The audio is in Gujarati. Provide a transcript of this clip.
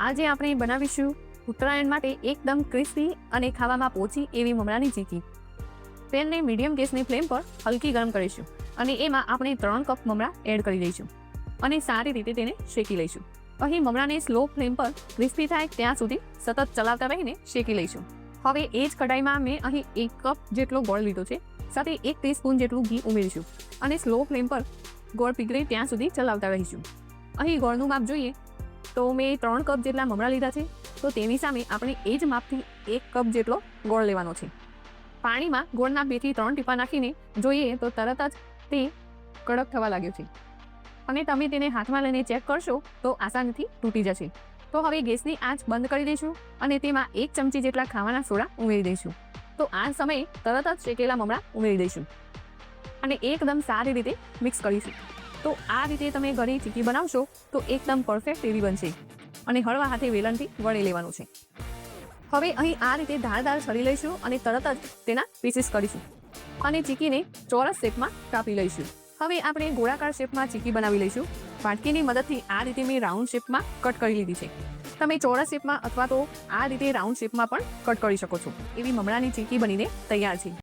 આજે આપણે બનાવીશું ઉત્તરાયણ માટે એકદમ ક્રિસ્પી અને ખાવામાં પોચી એવી મમરાની ચીકી. પેનને મીડિયમ ગેસની ફ્લેમ પર હલકી ગરમ કરીશું અને એમાં આપણે ત્રણ કપ મમરા એડ કરી દઈશું અને સારી રીતે તેને શેકી લઈશું. અહીં મમરાને સ્લો ફ્લેમ પર ક્રિસ્પી થાય ત્યાં સુધી સતત ચલાવતા રહીને શેકી લઈશું. હવે એ જ કઢાઈમાં મેં અહીં એક કપ જેટલો ગોળ લીધો છે, સાથે એક ટીસ્પૂન જેટલું ઘી ઉમેરીશું અને સ્લો ફ્લેમ પર ગોળ પીગળે ત્યાં સુધી ચલાવતા રહીશું. અહીં ગોળનું માપ જોઈએ તો મેં ત્રણ કપ જેટલા મમરા લીધા છે, તો તેની સામે આપણે એ જ માપથી એક કપ જેટલો ગોળ લેવાનો છે. પાણીમાં ગોળના બેથી ત્રણ ટીપા નાખીને જોઈએ તો તરત જ તે કડક થવા લાગ્યો છે. અને તમે તેને હાથમાં લઈને ચેક કરશો તો આસાનીથી તૂટી જશે. તો હવે ગેસની આંચ બંધ કરી દઈશું અને તેમાં એક ચમચી જેટલા ખાવાના સોડા ઉમેરી દઈશું. તો આ સમયે તરત જ શેકેલા મમરા ઉમેરી દઈશું. અને એકદમ સારી રીતે મિક્સ કરીશું. તો આ રીતે તમે ઘરે ચીકી બનાવશો તો એકદમ પરફેક્ટ એવી બનશે. અને હળવા હાથે વેલણથી વળી લેવાનું છે. હવે અહીં આ રીતે ધારદાર છરી લઈશું અને તરત જ તેના પીસીસ કરીશું. અને ચીકીને ચોરસ શેપમાં કાપી લઈશું. હવે આપણે ગોળાકાર શેપમાં ચીકી બનાવી લઈશું. વાટકીની મદદથી આ રીતે મેં રાઉન્ડ શેપમાં કટ કરી લીધી છે. તમે ચોરસ શેપમાં અથવા તો આ રીતે રાઉન્ડ શેપમાં પણ કટ કરી શકો છો. એવી મમરાની ચીકી બનીને તૈયાર છે.